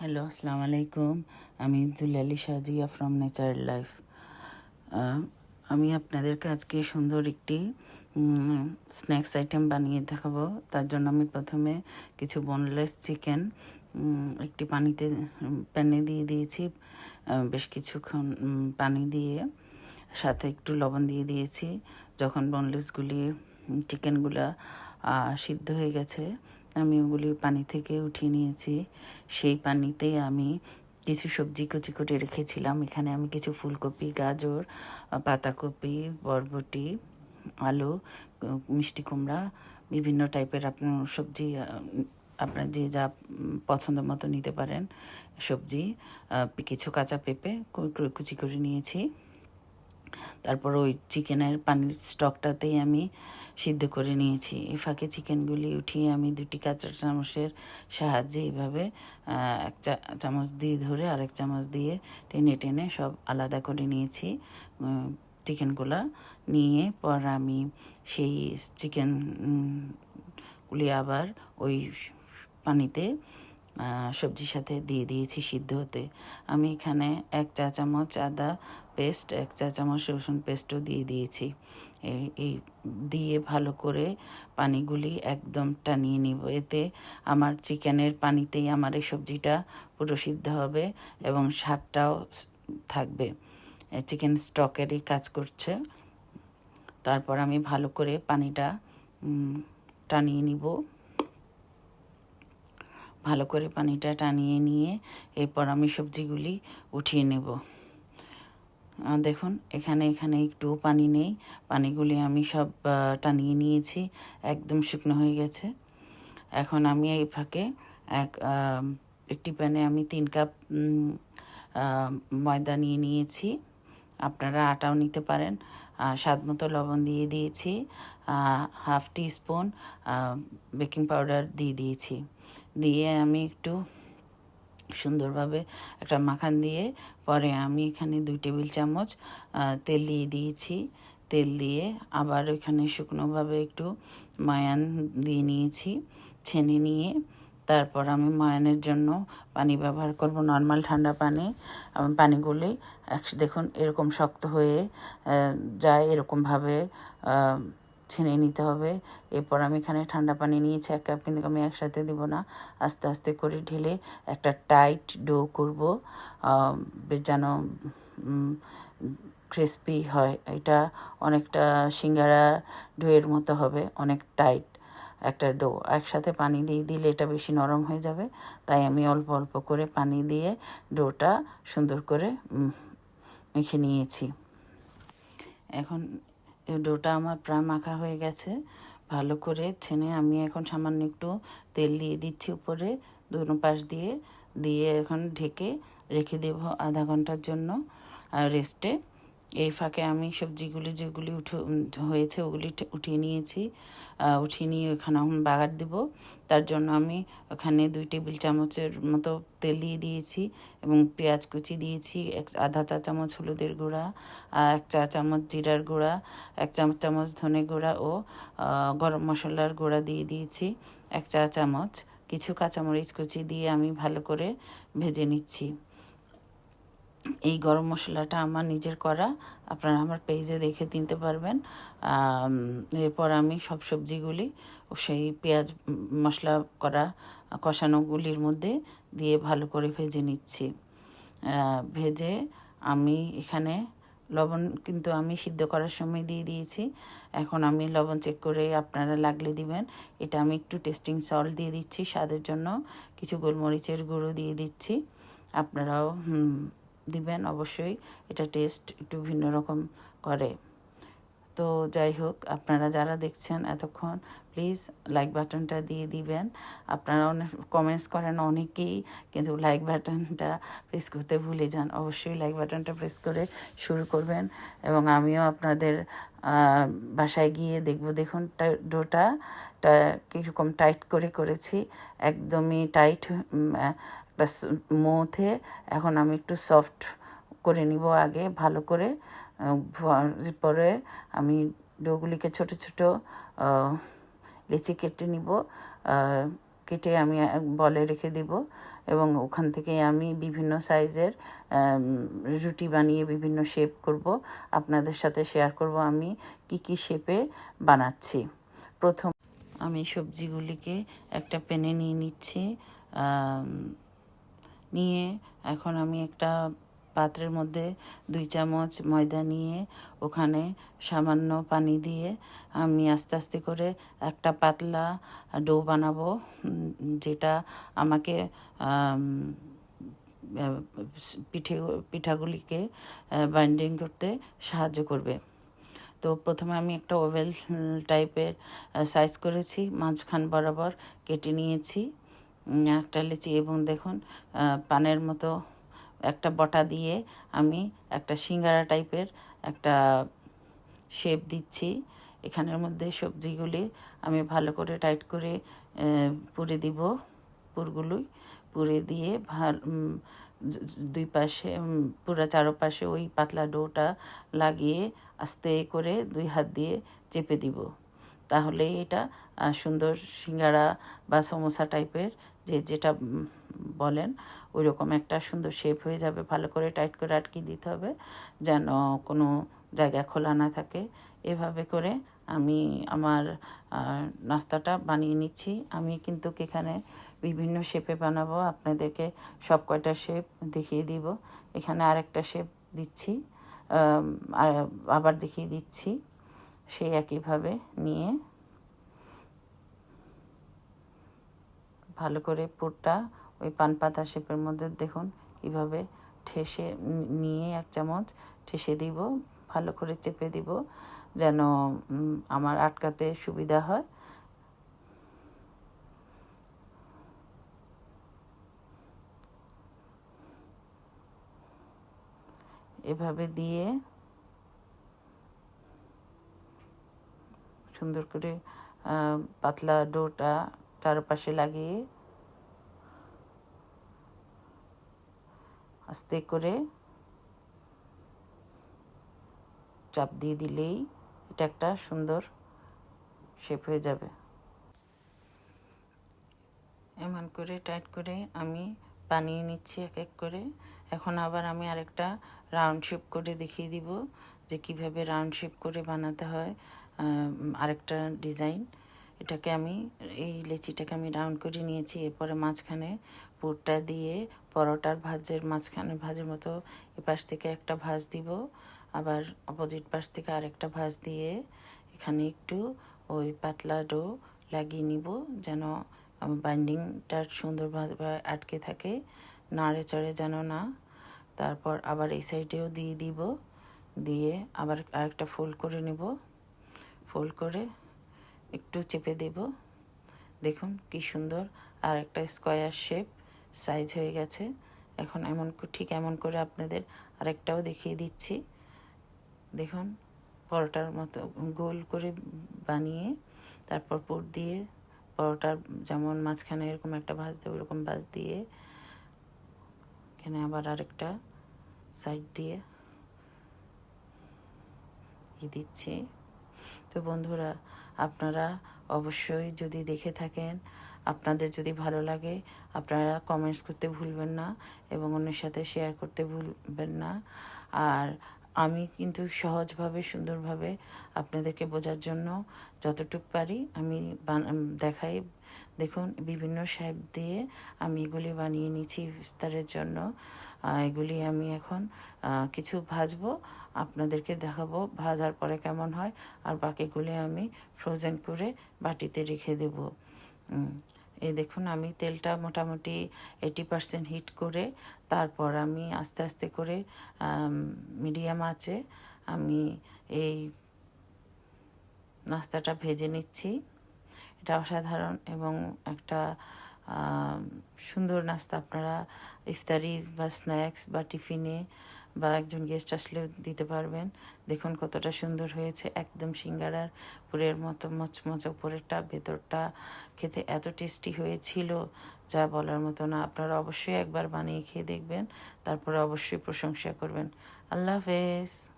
Hello আসসালামু আলাইকুম আমি Dulali Sajia from nature life আমি আপনাদেরকে আজকে সুন্দর একটি স্ন্যাক্স আইটেম বানিয়ে দেখাবো। তার জন্য আমি প্রথমে কিছু বোনলেস চিকেন একটি পানিতে প্যানে দিয়ে দিয়েছি। বেশ কিছুক্ষণ পানি দিয়ে সাথে একটু লবণ দিয়ে দিয়েছি। যখন বোনলেসগুলি চিকেনগুলা সিদ্ধ হয়ে গেছে আমি ওগুলি পানি থেকে উঠিয়ে নিয়েছি। সেই পানিতে আমি কিছু সবজি কুচি করে রেখেছিলাম। এখানে আমি কিছু ফুলকপি, গাজর পাতাকপি, বরবটি, আলু মিষ্টি কুমড়া, বিভিন্ন টাইপের আপনার সবজি আপনার যে যা পছন্দ মতো নিতে পারেন সবজি। কিছু কাঁচা পেঁপে কুচি করে নিয়েছি। তারপর ওই চিকেনের পানির স্টকটাতেই আমি সিদ্ধ করে নিয়েছি। এই ফাঁকে চিকেনগুলি উঠিয়ে আমি দুটি কাঁচা চামচের সাহায্যে এইভাবে এক চামচ দিয়ে ধরে আরেক চামচ দিয়ে টেনে টেনে সব আলাদা করে নিয়েছি চিকেনগুলা। নিয়ে পর আমি সেই চিকেনগুলি আবার ওই পানিতে সবজির সাথে দিয়ে দিয়েছি সিদ্ধ হতে। আমি এখানে এক চা চামচ আদা পেস্ট, এক চা চামচ রসুন পেস্টও দিয়ে দিয়েছি। এই দিয়ে ভালো করে পানিগুলি একদম টানিয়ে নিব। এতে আমার চিকেনের পানিতেই আমার এই সবজিটা পুরো সিদ্ধ হবে এবং স্বাদটাও থাকবে। চিকেন স্টকেরই কাজ করছে। তারপর আমি ভালো করে পানিটা টানিয়ে নিব। ভালো করে পানিটা টানিয়ে নিয়ে এরপর আমি সবজিগুলি উঠিয়ে নেব। দেখুন, এখানে এখানে একটু পানি নেই। পানিগুলি আমি সব টানিয়ে নিয়েছি। একদম শুকনো হয়ে গেছে। এখন আমি এই ফাঁকে এক একটি প্যানে আমি তিন কাপ ময়দা নিয়ে নিয়েছি। আপনারা আটাও নিতে পারেন। স্বাদ মতো লবণ দিয়ে দিয়েছি। Half teaspoon baking powder দিয়ে দিয়েছি। দিয়ে আমি একটু সুন্দরভাবে একটা মাখান দিয়ে পরে আমি এখানে দুই টেবিল চামচ তেল দিয়ে দিয়েছি। তেল দিয়ে আবার ওইখানে শুকনোভাবে একটু মায়ান দিয়ে নিয়েছি, ছেনে নিয়ে। তারপর আমি ময়ানের জন্য পানি ব্যবহার করব নর্মাল ঠান্ডা পানি। পানিগুলি দেখুন এরকম শক্ত হয়ে যায় এরকমভাবে ছেনে নিতে হবে। এরপর আমি এখানে ঠান্ডা পানি নিয়েছি, এক কাপ, কিন্তু আমি একসাথে দিব না। আস্তে আস্তে করে ঢেলে একটা টাইট ডো করব। যেন ক্রিস্পি হয়। এটা অনেকটা সিঙ্গারা ডোয়ের মতো হবে, অনেক টাইট একটা ডো। একসাথে পানি দিয়ে দিলে এটা বেশি নরম হয়ে যাবে। তাই আমি অল্প অল্প করে পানি দিয়ে ডোটা সুন্দর করে মেখে নিয়েছি। এখন ডোটা আমার প্রায় মাখা হয়ে গেছে। ভালো করে ছেনে আমি এখন সামান্য একটু তেল দিয়ে দিচ্ছি উপরে, দুনো পাশ দিয়ে। দিয়ে এখন ঢেকে রেখে দেব আধা ঘণ্টার জন্য রেস্টে এই ফাঁকে আমি সবজিগুলি যেগুলি উঠে হয়েছে ওগুলি উঠিয়ে নিয়েছি। উঠিয়ে নিয়ে ওখানে এখন বাগার দিব। তার জন্য আমি ওখানে দুই টেবিল চামচের মতো তেল দিয়ে দিয়েছি এবং পেঁয়াজ কুচি দিয়েছি, এক আধা চা চামচ হলুদের গুঁড়া এক চা চামচ জিরার গুঁড়া, এক চামচ চামচ ধনে গুঁড়া ও গরম মশলার গুঁড়া দিয়ে দিয়েছি, এক চা চামচ। কিছু কাঁচামরিচ কুচি দিয়ে আমি ভালো করে ভেজে নিচ্ছি। এই গরম মশলাটা আমার নিজের করা। আপনারা আমার পেজে দেখে কিনতে পারবেন। এরপর আমি সব সবজিগুলি ও সেই পেঁয়াজ মশলা করা কষানোগুলির মধ্যে দিয়ে ভালো করে ভেজে নিচ্ছি। ভেজে আমি এখানে লবণ কিন্তু আমি সিদ্ধ করার সময় দিয়ে দিয়েছি। এখন আমি লবণ চেক করে আপনারা লাগলে দিবেন। এটা আমি একটু টেস্টিং সল্ট দিয়ে দিচ্ছি। স্বাদের জন্য কিছু গোলমরিচের গুঁড়ো দিয়ে দিচ্ছি। আপনারাও দিবেন অবশ্যই। এটা টেস্ট একটু ভিন্ন রকম করে। তো যাই হোক, আপনারা যারা দেখছেন এতক্ষণ, প্লিজ লাইক বাটনটা দিয়ে দিবেন। আপনারা অনেক কমেন্টস করেন অনেকেই, কিন্তু লাইক বাটনটা প্রেস করতে ভুলে যান। অবশ্যই লাইক বাটনটা প্রেস করে শুরু করবেন। এবং আমিও আপনাদের বাসায় গিয়ে দেখব। দেখুন ডোটা কীরকম টাইট করে করেছি। একদমই টাইট একটা মথে এখন আমি একটু সফট করে নিব আগে, ভালো করে। পরে আমি ডোগুলিকে ছোট ছোট লেচি কেটে নিব। কেটে আমি বলে রেখে দিব এবং ওখান থেকে আমি বিভিন্ন সাইজের রুটি বানিয়ে বিভিন্ন শেপ করব। আপনাদের সাথে শেয়ার করব আমি কি কি শেপে বানাচ্ছি। প্রথম আমি সবজিগুলিকে একটা প্যানে নিয়ে নিচ্ছি। নিয়ে এখন আমি একটা পাত্রের মধ্যে দুই চামচ ময়দা নিয়ে ওখানে সামান্য পানি দিয়ে আমি আস্তে আস্তে করে একটা পাতলা ডো বানাবো যেটা আমাকে পিঠে, পিঠাগুলিকে বাইন্ডিং করতে সাহায্য করবে। তো প্রথমে আমি একটা ওভেল টাইপের সাইজ করেছি, মাঝখান বরাবর কেটে নিয়েছি। একটা লিচি এবং দেখুন পানের মতো একটা বটা দিয়ে আমি একটা সিঙ্গারা টাইপের একটা শেপ দিচ্ছি। এখানের মধ্যে সবজিগুলি আমি ভালো করে টাইট করে পুরে দিব পুরগুলোই। পুরে দিয়ে ভালো দুই পাশে পুরো চারপাশে ওই পাতলা ডোটা লাগিয়ে আস্তে করে দুই হাত দিয়ে চেপে দিব। তাহলে এটা সুন্দর সিঙ্গারা বা সমোসা টাইপের যে, যেটা বলেন ওই রকম একটা সুন্দর শেপ হয়ে যাবে, ভালো করে টাইট করে আটকে দিতে হবে, যেন কোনো জায়গা খোলা না থাকে। এভাবে করে আমি আমার নাস্তাটা বানিয়ে নিচ্ছি। আমি কিন্তু এখানে বিভিন্ন শেপে বানাবো, আপনাদেরকে সব কয়টা শেপ দেখিয়ে দিব। এখানে আরেকটা শেপ দিচ্ছি আবার দেখিয়ে দিচ্ছি। সেই একইভাবে নিয়ে ভালো করে পুরটা ওই পান পাতা শেপের মধ্যে দেখুন কীভাবে ঠেসে নিয়ে এক চামচ ঠেসে দিব, ভালো করে চেপে দিব যেন আমার আটকাতে সুবিধা হয়। এভাবে দিয়ে সুন্দর করে পাতলা ডোটা চারপাশে লাগিয়ে আস্তে করে চাপ দিয়ে দিলেই এটা একটা সুন্দর শেপ হয়ে যাবে। এমন করে টাইট করে আমি বানিয়ে নিচ্ছি এক এক করে। এখন আবার আমি আরেকটা রাউন্ড শেপ করে দেখিয়ে দিব যে কীভাবে রাউন্ড শেপ করে বানাতে হয়। আরেকটা ডিজাইন। এটাকে আমি, এই লেচিটাকে আমি রাউন্ড করে নিয়েছি। এরপরে মাঝখানে পুরটা দিয়ে পরোটার ভাজের মাঝখানে ভাজের মতো এ পাশ থেকে একটা ভাজ দিব। আবার অপোজিট পাশ থেকে আরেকটা ভাজ দিয়ে এখানে একটু ওই পাতলা ডো লাগিয়ে নিব যেন বাইন্ডিংটা সুন্দরভাবে আটকে থাকে, নাড়ে চড়ে যেন না। তারপর আবার এই সাইডেও দিয়ে দিব। দিয়ে আবার আরেকটা ফোল্ড করে নেব। ফোল্ড করে একটু চেপে দেব। দেখুন কি সুন্দর। আর একটা স্কোয়ার শেপ সাইজ হয়ে গেছে। এখন এমন ঠিক এমন করে আপনাদের আরেকটাও দেখিয়ে দিচ্ছি। দেখুন, পরোটার মতো গোল করে বানিয়ে তারপর পুর দিয়ে পরোটার যেমন মাঝখানে এরকম একটা ভাঁজ দেবো এরকম ভাঁজ দিয়ে এখানে আবার আরেকটা সাইড দিয়ে দিচ্ছি। তো বন্ধুরা, আপনারা অবশ্যই যদি দেখে থাকেন, আপনাদের যদি ভালো লাগে, আপনারা কমেন্টস করতে ভুলবেন না এবং অন্যের সাথে শেয়ার করতে ভুলবেন না। আর আমি কিন্তু সহজভাবে, সুন্দরভাবে আপনাদেরকে বোঝার জন্য যতটুক পারি আমি দেখাই। দেখুন, বিভিন্ন শেপ দিয়ে আমি এগুলি বানিয়ে নিয়েছি ইফতারের জন্য। এগুলি আমি এখন কিছু ভাজবো, আপনাদেরকে দেখাবো ভাজার পরে কেমন হয়। আর বাকিগুলি আমি ফ্রোজেন করে বাটিতে রেখে দেব। এই দেখুন, আমি তেলটা মোটামুটি এইটি পার্সেন্ট হিট করে তারপর আমি আস্তে আস্তে করে মিডিয়াম আছে, আমি এই নাস্তাটা ভেজে নিচ্ছি। এটা অসাধারণ এবং একটা সুন্দর নাস্তা। আপনারা ইফতারি বা স্ন্যাক্স বা টিফিনে বা একজন গেস্ট আসলেও দিতে পারবেন। দেখুন কতটা সুন্দর হয়েছে, একদম সিঙ্গারার পুরের মতো মচমচ উপরেরটা, ভেতরটা খেতে এত টেস্টি হয়েছিল, যা বলার মতো না। আপনারা অবশ্যই একবার বানিয়ে খেয়ে দেখবেন, তারপরে অবশ্যই প্রশংসা করবেন। আল্লাহ হাফেজ।